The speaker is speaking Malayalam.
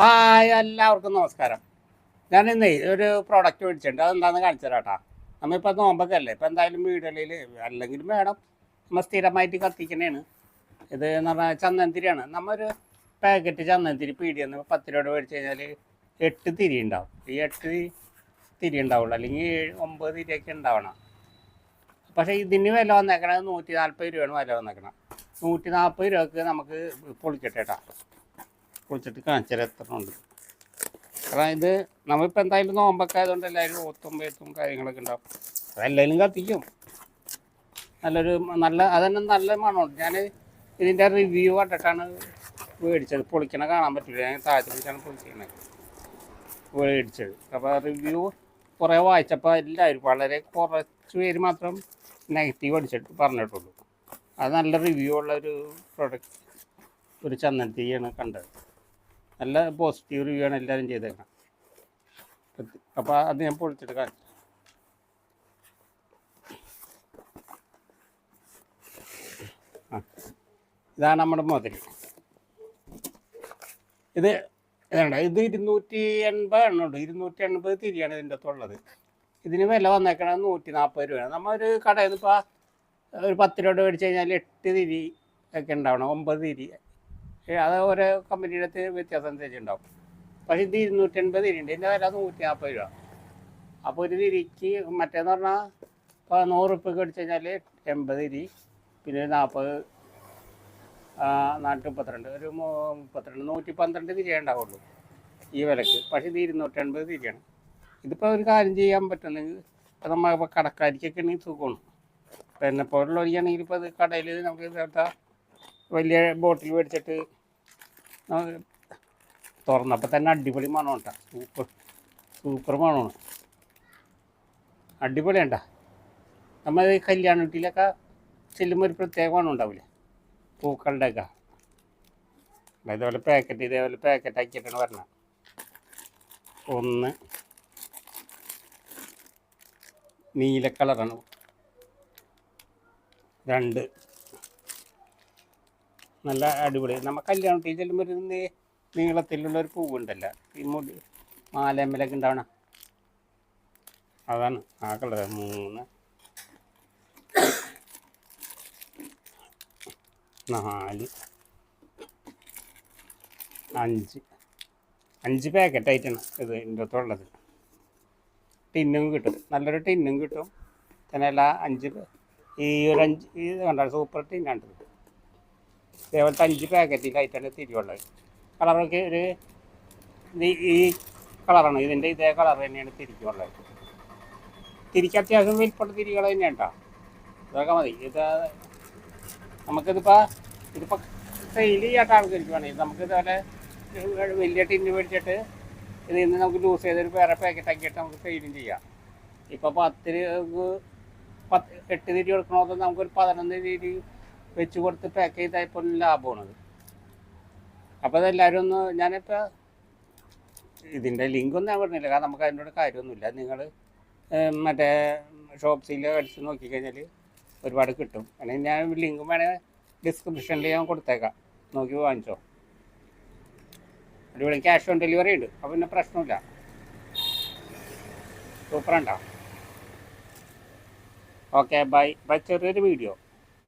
ഹായ് എല്ലാവർക്കും നമസ്കാരം. ഞാൻ ഇന്നേ ഒരു പ്രോഡക്റ്റ് മേടിച്ചിട്ടുണ്ട്. അതെന്താണെന്ന് കാണിച്ചു തരാട്ടാ നമ്മളിപ്പോൾ നോമ്പൊക്കെ അല്ലേ ഇപ്പോൾ എന്തായാലും വീടുകളിൽ അല്ലെങ്കിലും വേണം. നമ്മൾ സ്ഥിരമായിട്ട് കത്തിക്കണേണ് ഇത് എന്ന് പറഞ്ഞാൽ ചന്ദനത്തിരിയാണ്. നമ്മൊരു പാക്കറ്റ് ചന്ദനത്തിരി പീടിയെന്ന് പത്ത് രൂപ മേടിച്ച് കഴിഞ്ഞാൽ എട്ട് തിരി ഉണ്ടാവും. ഈ എട്ട് തിരി ഉണ്ടാവുള്ളൂ. അല്ലെങ്കിൽ ഏഴ് ഒമ്പത് തിരിയൊക്കെ ഉണ്ടാവണം. പക്ഷേ ഇതിന് വില വന്നേക്കണത് നൂറ്റി നാൽപ്പത് രൂപയാണ് വില വന്നേക്കണം നൂറ്റി നാൽപ്പത് രൂപക്ക് നമുക്ക് പൊളിക്കട്ടെ കേട്ടോ കുളിച്ചിട്ട് കാണിച്ചാൽ എത്ര ഉണ്ട്? കാരണം ഇത് നമ്മളിപ്പോൾ എന്തായാലും നോമ്പൊക്കെ എല്ലാവരും ഓത്തും പേത്തും കാര്യങ്ങളൊക്കെ ഉണ്ടാവും. അതെല്ലാവരും കത്തിക്കും. നല്ലൊരു നല്ല അതന്നെ നല്ല മണമുണ്ട്. ഞാൻ ഇതിന്റെ റിവ്യൂ കണ്ടിട്ടാണ് മേടിച്ചത്. പൊളിക്കണ കാണാൻ പറ്റില്ല ഞാൻ താഴത്ത് വെച്ചാണ് പൊളിക്കണത് മേടിച്ചത്. അപ്പോൾ റിവ്യൂ കുറേ വായിച്ചപ്പോൾ എല്ലാവരും വളരെ കുറച്ച് പേര് മാത്രം നെഗറ്റീവ് അടിച്ചിട്ട് പറഞ്ഞിട്ടുള്ളൂ. അത് നല്ല റിവ്യൂ ഉള്ള ഒരു പ്രൊഡക്റ്റ് ഒരു ചന്ദനത്തിയാണ് കണ്ടത്. നല്ല പോസിറ്റീവ് റിവ്യൂ ആണ് എല്ലാവരും ചെയ്തേക്കാം അപ്പോൾ അത് ഞാൻ ആ ഇതാണ് നമ്മുടെ മോതിരി ഇത് ഇതുണ്ട് ഇത് ഇരുന്നൂറ്റി എൺപത് എണ്ണുണ്ട് ഇരുന്നൂറ്റി എൺപത് തിരിയാണ് ഇതിന്റെ അകത്തുള്ളത് ഇതിന് വില വന്നേക്കണത് നൂറ്റി നാൽപ്പത് രൂപയാണ്. നമ്മളൊരു കടയിൽ നിന്ന് ഇപ്പോൾ ഒരു പത്ത് രൂപ മേടിച്ച് കഴിഞ്ഞാൽ എട്ട് തിരി ഒക്കെ ഉണ്ടാവണം. ഒമ്പത് തിരി അത് ഓരോ കമ്പനിയുടെ വ്യത്യാസം അനുസരിച്ചുണ്ടാവും. പക്ഷേ ഇത് ഇരുന്നൂറ്റി എൺപത് തിരിയുണ്ട് ഇതിന്റെ വില നൂറ്റി നാൽപ്പത് രൂപ. അപ്പോൾ ഒരു തിരിക്ക് മറ്റേന്ന് പറഞ്ഞാൽ ഇപ്പോൾ നൂറ് ഉറുപ്പ്യക്ക് അടിച്ചു കഴിഞ്ഞാൽ എൺപത് തിരി പിന്നെ ഒരു നാൽപ്പത് നാനൂറ്റി മുപ്പത്തിരണ്ട്. ഒരു മുപ്പത്തിരണ്ട് നൂറ്റി പന്ത്രണ്ട് തിരിയേ ഉണ്ടാവുള്ളൂ ഈ വിലക്ക്. പക്ഷേ ഇത് ഇരുന്നൂറ്റി എൺപത് തിരിയാണ് ഇതിപ്പോൾ ഒരു കാര്യം ചെയ്യാൻ പറ്റുന്നെങ്കിൽ ഇപ്പം നമ്മൾ ഇപ്പോൾ കടക്കാരിക്കൊക്കെ ആണെങ്കിൽ സുഖമാണ്. പിന്നെ പോലുള്ളവരിക്കാണെങ്കിൽ ഇപ്പോൾ ഇത് കടയിൽ നമുക്ക് വലിയ ബോട്ടിൽ മേടിച്ചിട്ട് തുറന്നപ്പോൾ തന്നെ അടിപൊളി മണം കേട്ടോ സൂപ്പർ സൂപ്പർ മണമാണ്. അടിപൊളി ഉണ്ട നമ്മൾ കല്യാണ വീട്ടിലൊക്കെ ചെല്ലുമ്പോൾ ഒരു പ്രത്യേക മണം ഉണ്ടാവില്ലേ പൂക്കളുടെയൊക്കെ. ഇതേപോലെ പാക്കറ്റ് ഇതേപോലെ പാക്കറ്റ് ആക്കിയിട്ടാണ് പറഞ്ഞത് ഒന്ന് നീല കളറാണ്. രണ്ട് നല്ല അടിപൊളി. നമ്മൾ കല്യാണത്തിൽ ചെല്ലുമ്പോൾ ഒരു നീളത്തിലുള്ള ഒരു പൂവുണ്ടല്ലോ. ഈ മുടി മാലമ്മലൊക്കെ ഉണ്ടാവണ. അതാണ് ആ കളർ മൂന്ന്. നാല്. അഞ്ച്. അഞ്ച് പാക്കറ്റ് ആയിട്ടാണ് ഇത് ഇതിന്റെ അകത്തുള്ളത് ടിന്നും കിട്ടും. നല്ലൊരു ടിന്നും കിട്ടും. പിന്നെ എല്ലാ അഞ്ച് ഈ ഒരു അഞ്ച് ഇത് കണ്ടാണ് സൂപ്പർ ടിന്നാണ് ഇത് ഇതേപോലത്തെ അഞ്ച് പാക്കറ്റിലായിട്ടാണ് തിരിവുള്ളത് കളറൊക്കെ ഒരു ഈ കളറാണ് ഇതിന്റെ ഇതേ കളർ തന്നെയാണ് തിരിക്കുള്ളത്. തിരിക്ക് അത്യാവശ്യം വലിപ്പമുള്ള തിരികൾ തന്നെയാണ് കേട്ടോ ഇതൊക്കെ മതി. ഇത് നമുക്കിതിപ്പോൾ ഇതിപ്പോൾ സെയിൽ ചെയ്യാത്ത ആൾക്കാർക്ക് വേണമെങ്കിൽ നമുക്ക് ഇതുപോലെ വലിയ ടിന്ന് മേടിച്ചിട്ട് ഇതിൽ നിന്ന് നമുക്ക് ലൂസ് ചെയ്തൊരു വേറെ പാക്കറ്റ് ആക്കിയിട്ട് നമുക്ക് സെയിലും ചെയ്യാം. ഇപ്പോൾ പത്ത് പത്ത് എട്ട് തിരി കൊടുക്കണമെന്ന് നമുക്കൊരു പതിനൊന്ന് തിരി വെച്ച് കൊടുത്ത് പാക്ക് ചെയ്തായപ്പോൾ ലാഭമാണത്. അപ്പോൾ അതെല്ലാവരും ഒന്ന് ഞാനിപ്പോൾ ഇതിന്റെ ലിങ്കൊന്നും ഞാൻ പറഞ്ഞില്ല. കാരണം നമുക്ക് അതിനോട് കാര്യമൊന്നുമില്ല. നിങ്ങൾ മറ്റേ ഷോപ്സിൽ അടിച്ച് നോക്കിക്കഴിഞ്ഞാൽ ഒരുപാട് കിട്ടും. അല്ലെങ്കിൽ ഞാൻ ലിങ്കും വേണേൽ ഡിസ്ക്രിപ്ഷനിൽ ഞാൻ കൊടുത്തേക്കാം. നോക്കി വാങ്ങിച്ചോ. അടിപൊളി ക്യാഷ് ഓൺ ഡെലിവറി ഉണ്ട്. അപ്പോൾ പിന്നെ പ്രശ്നമില്ല. സൂപ്പറുണ്ടോ ഓക്കെ ബൈ ബൈ ചെറിയൊരു വീഡിയോ